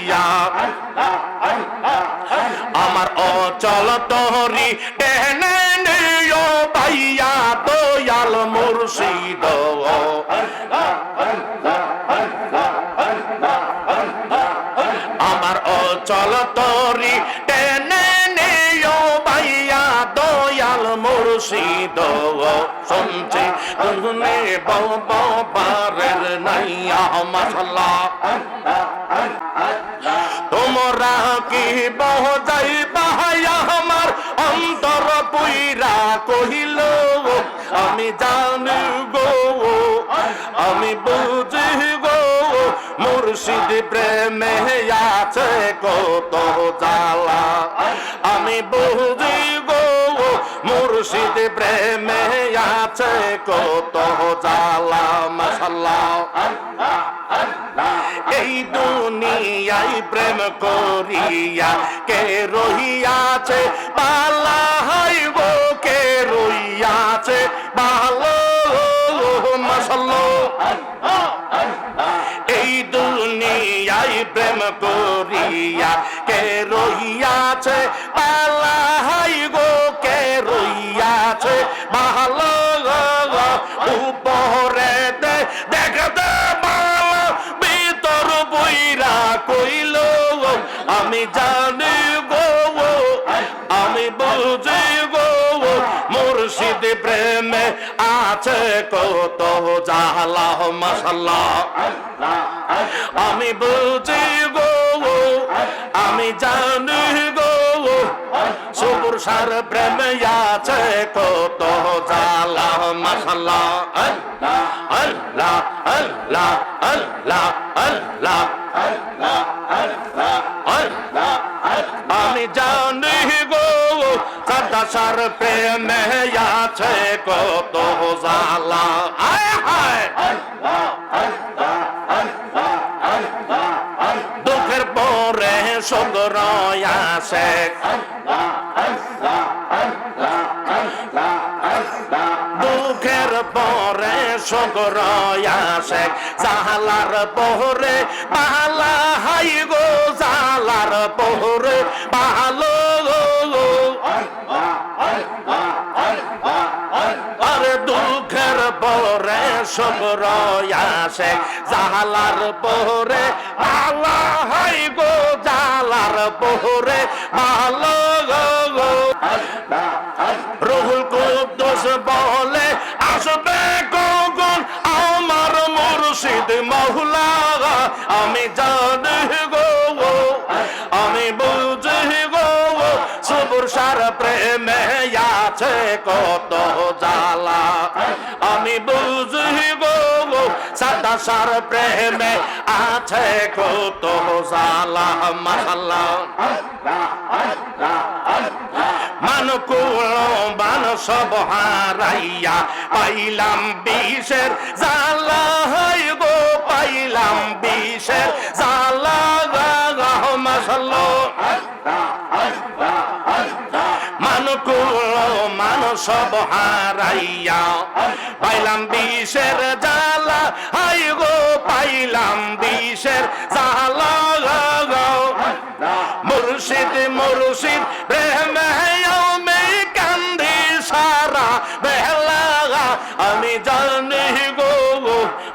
নাইয়া আমার অচল তহরি টেনে পাইয়া দয়াল মুর্শিদ। আমার অচল তরি টেনে নিও পাইয়া দয়াল মুর্শিদ। শুনছি তুমি বব পারের নাইয়া মশলা কহিল আমি জানি গো আমি বুঝি গো মুর্শিদ প্রেমে আছে কত জ্বালা। আমি বুঝি গো মুর্শিদ প্রেমে আছে কত জ্বালা মশাল্লা এই দুনিয়ায় প্রেম করিয়া কে রহিয়াছে পালা মশাল এই দুনিয়ায় প্রেম করিয়া কে রহিয়াছে পালা কত জালা মশাল্লা আমি বুঝি গো আমি জানি গো সুপুর সার প্রেমে আছে কত জালা মশাল্লা আল্লাহ আল্লাহ আল্লাহ আল্লাহ আল্লাহ আমি জানি গো সদা সার প্রেমে আছে কত জালা আয় হায়। দুঃখের পরে সগর আসে দুঃখের পরে সগর আসে জালার পহরে বালা হাই গো জালার পহরে ভালো সগর আসে জাহালার পহরে মালা হাই গো, জালার পহরে ভালো গো রহুল কুদ্দুস বলে, আসবে কখন আমার মুর্শিদ মহুলা আমি জানি গো সার প্রেমে আছে কত জালা মাসালা মানকুল বান সব হারাইয়া পাইলাম বিষের জালা গো পাইলাম বিষের সব হারাইয়া। পাইলাম বিষের জালা হাই গো, পাইলাম বিষের জালা মুর্শিদ মুর্শিদ, প্রেম কান্দি সারা বেলা আমি জানি গো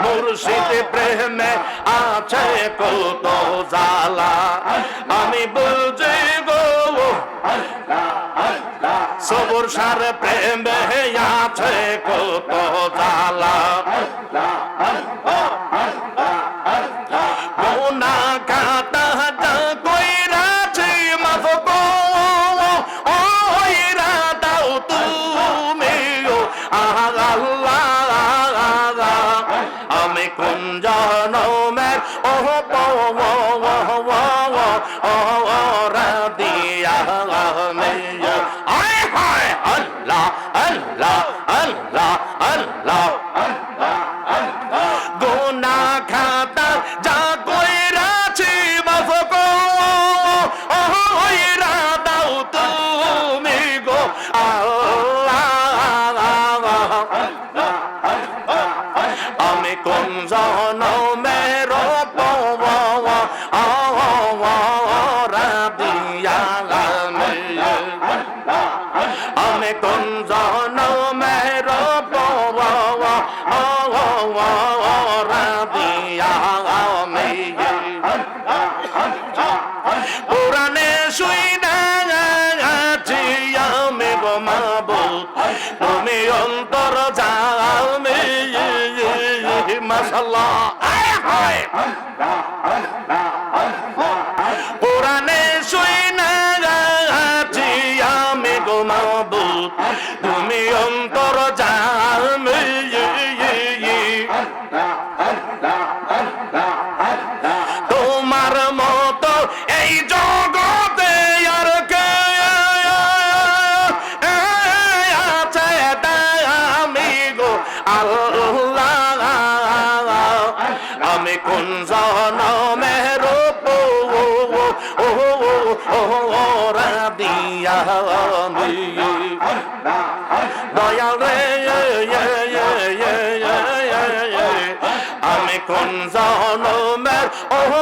মুর্শিদ, প্রেমে আছে কত জালা সবর সার প্রেমে আছে কত জালা মাশাল্লাহ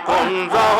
con Ron.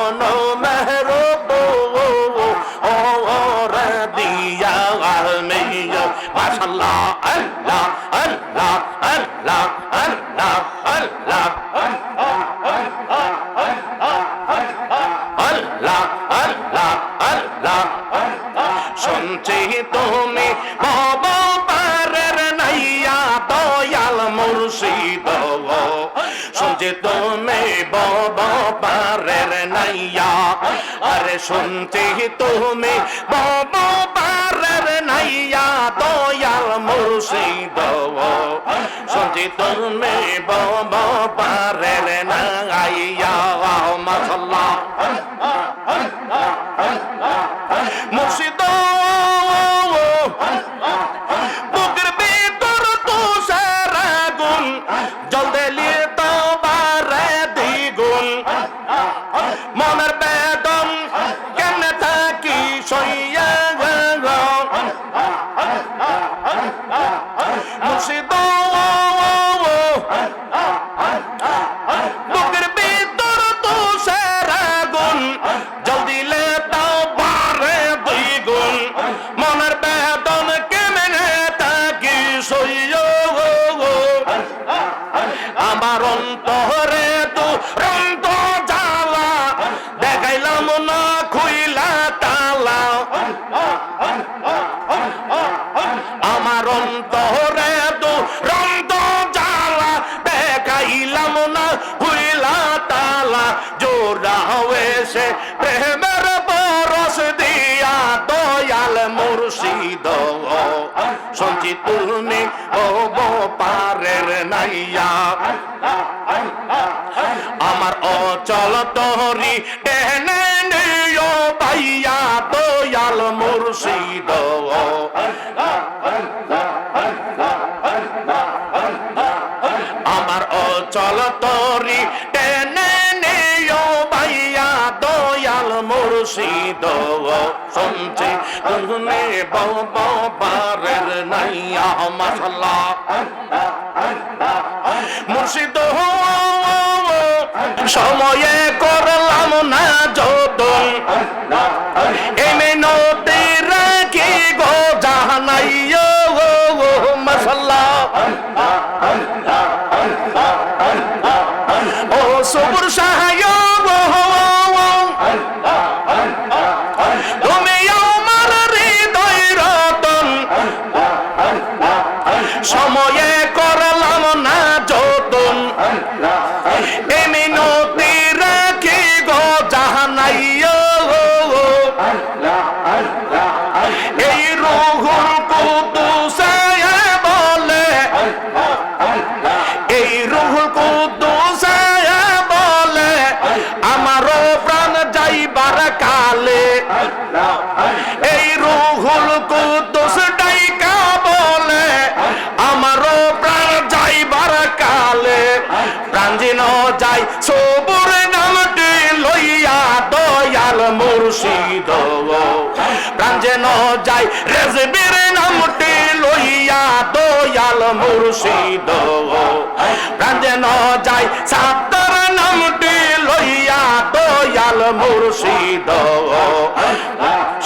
আর শুনতে তুমি বাবা বারের নাইয়া দয়াল মুর্শিদ শুনতে তুমি বাবা বারের নাইয়া মাসাল্লাহ মুর্শিদ Yeah. তালা জোড়া হয়েছে। প্রেমের পরশ দিয়া দয়াল মুর্শিদ। সঞ্চিত তুমি ও পারের নাইয়া। আমার অচল তহরি শুনছি দুনে বৌব নাইয়া মশলা মুর্শিদ সময়ে কর যায়, সবুর নামটি লইয়া দয়াল মুর্শিদ। প্রাণ যেন যায়, রেজবির নামটি লইয়া দয়াল মুর্শিদ। প্রাণ যেন যায় সাতার নামটি লইয়া দয়াল মুর্শিদ।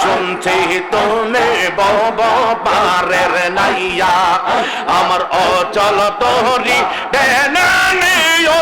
শুনছি তুমি বব পারের নাইয়া, আমার অচল তোহরি ডেনা নিও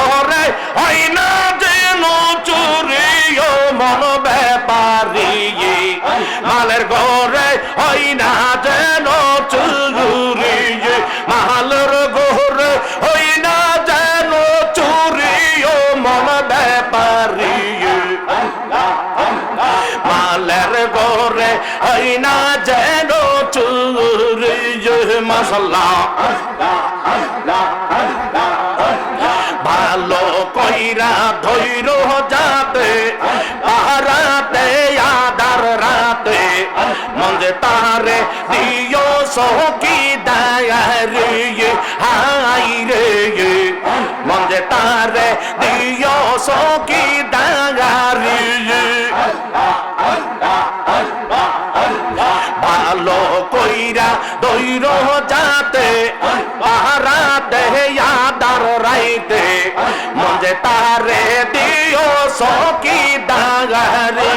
মাসাল্লাহ ভালো কইরা ধৈর যাতে আরাতে আদার রাতে মঞ্জে তারে দিও সহকি দায়ারি। যাইতে মজে তারে দিও সকি দাগারি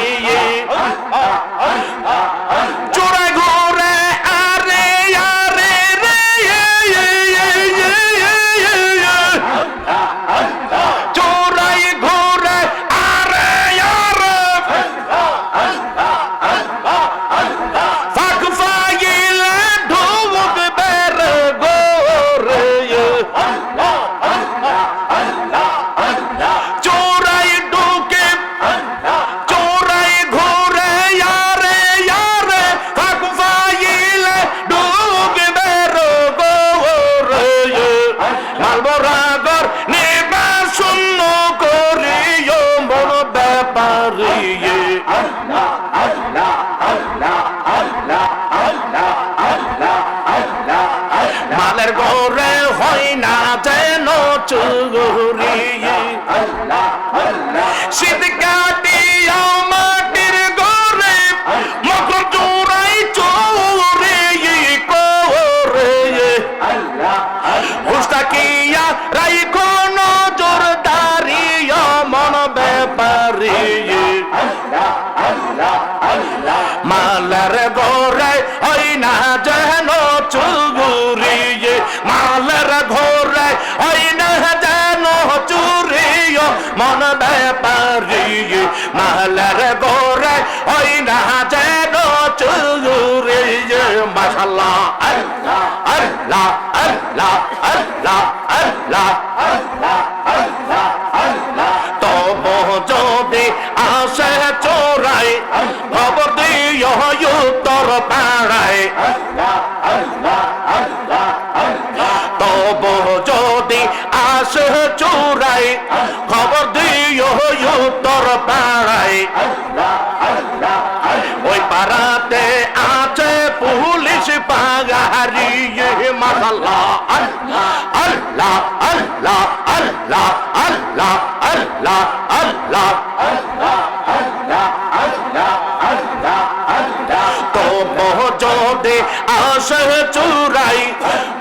সহ চুরাই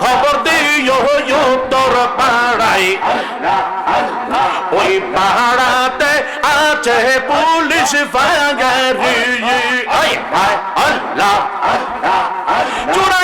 খবর দিও উত্তর পাড়াই। ওই পাহাড়াতে আছে পুলিশ ফাগারি আল্লাহ। চুরাই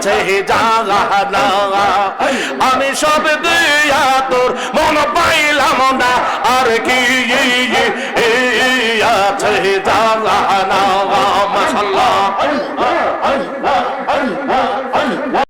আছে জালানা আমি সব দিয়া তোর মন পাইলাম না আর কি আছে জালানা মশাল্লাহ।